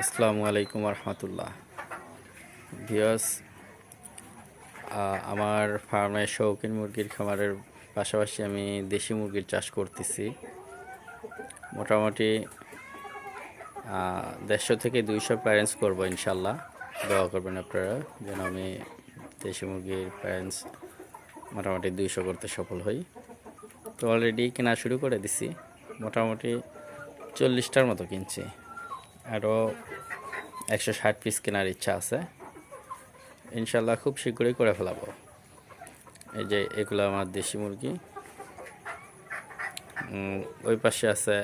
আসসালামু আলাইকুম রহমতুল্লাহ ভিওস আমার ফার্মে শৌখিন মুরগির খামারের পাশাপাশি আমি দেশি মুরগির চাষ করতেছি। মোটামুটি দেড়শো থেকে দুইশো প্যারেন্টস করব ইনশাল্লাহ দোয়া করবেন আপনারা যেন আমি দেশি মুরগির প্যারেন্টস মোটামুটি দুইশো করতে সফল হই। তো অলরেডি কেনা শুরু করে দিছি। মোটামুটি চল্লিশটার মতো কিনছি। আরও একশো ষাট পিস কেনার ইচ্ছা আছে। ইনশাল্লাহ খুব শীঘ্রই করে ফেলাবো। এই যে এগুলো আমার দেশি মুরগি। ওই পাশে আছে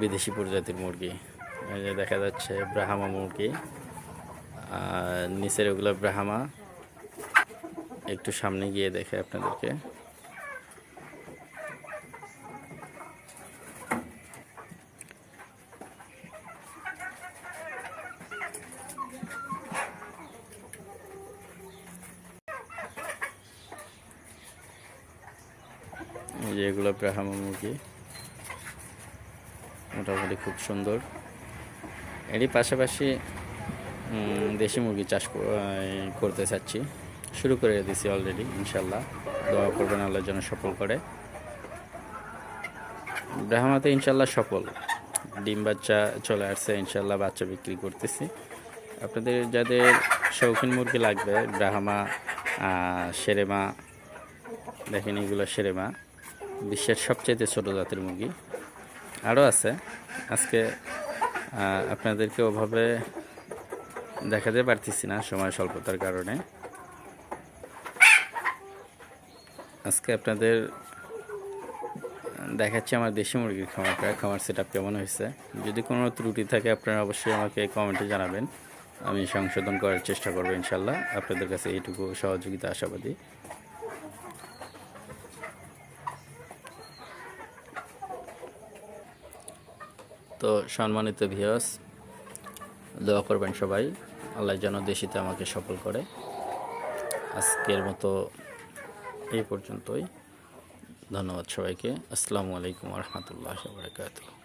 বিদেশি প্রজাতির মুরগি। এই যে দেখা যাচ্ছে ব্রাহামা মুরগি, আর নিচের ওগুলো ব্রাহামা। একটু সামনে গিয়ে দেখে আপনাদেরকে। যে এগুলো ব্রাহ্মা মুরগি। মোটামুটি খুব সুন্দর। এরই পাশাপাশি দেশি মুরগি চাষ করতে চাচ্ছি। শুরু করে দিয়েছি অলরেডি ইনশাল্লাহ দোয়া করবেন আল্লাহর জন্য সফল করে। ব্রাহ্মাতে ইনশাল্লাহ সফল। ডিম বাচ্চা চলে আসছে ইনশাল্লাহ বাচ্চা বিক্রি করতেছি। আপনাদের যাদের শৌখিন মুরগি লাগবে, ব্রাহ্মা সেরেমা, দেখেন এগুলো সেরেমা। বিশ্বের সবচেয়ে ছোট জাতের মুরগি। আরও আছে। আজকে আপনাদেরকে ওভাবে দেখাতে পারতেছি না সময় স্বল্পতার কারণে। আজকে আপনাদের দেখাচ্ছি আমার দেশি মুরগির খামারটা। খামার সেট আপ কেমন হয়েছে? যদি কোনো ত্রুটি থাকে, আপনারা অবশ্যই আমাকে কমেন্টে জানাবেন। আমি সংশোধন করার চেষ্টা করব ইনশাল্লাহ। আপনাদের কাছে এইটুকু সহযোগিতা, আশাবাদী। তো সম্মানিত ভিয়াস দোয়া করবেন সবাই। আল্লাহ যেন দেশিতে আমাকে সফল করে। আজকের মতো এই পর্যন্তই। ধন্যবাদ সবাইকে। আসসালামু আলাইকুম রহমতুল্লাহ বারকাতুহ।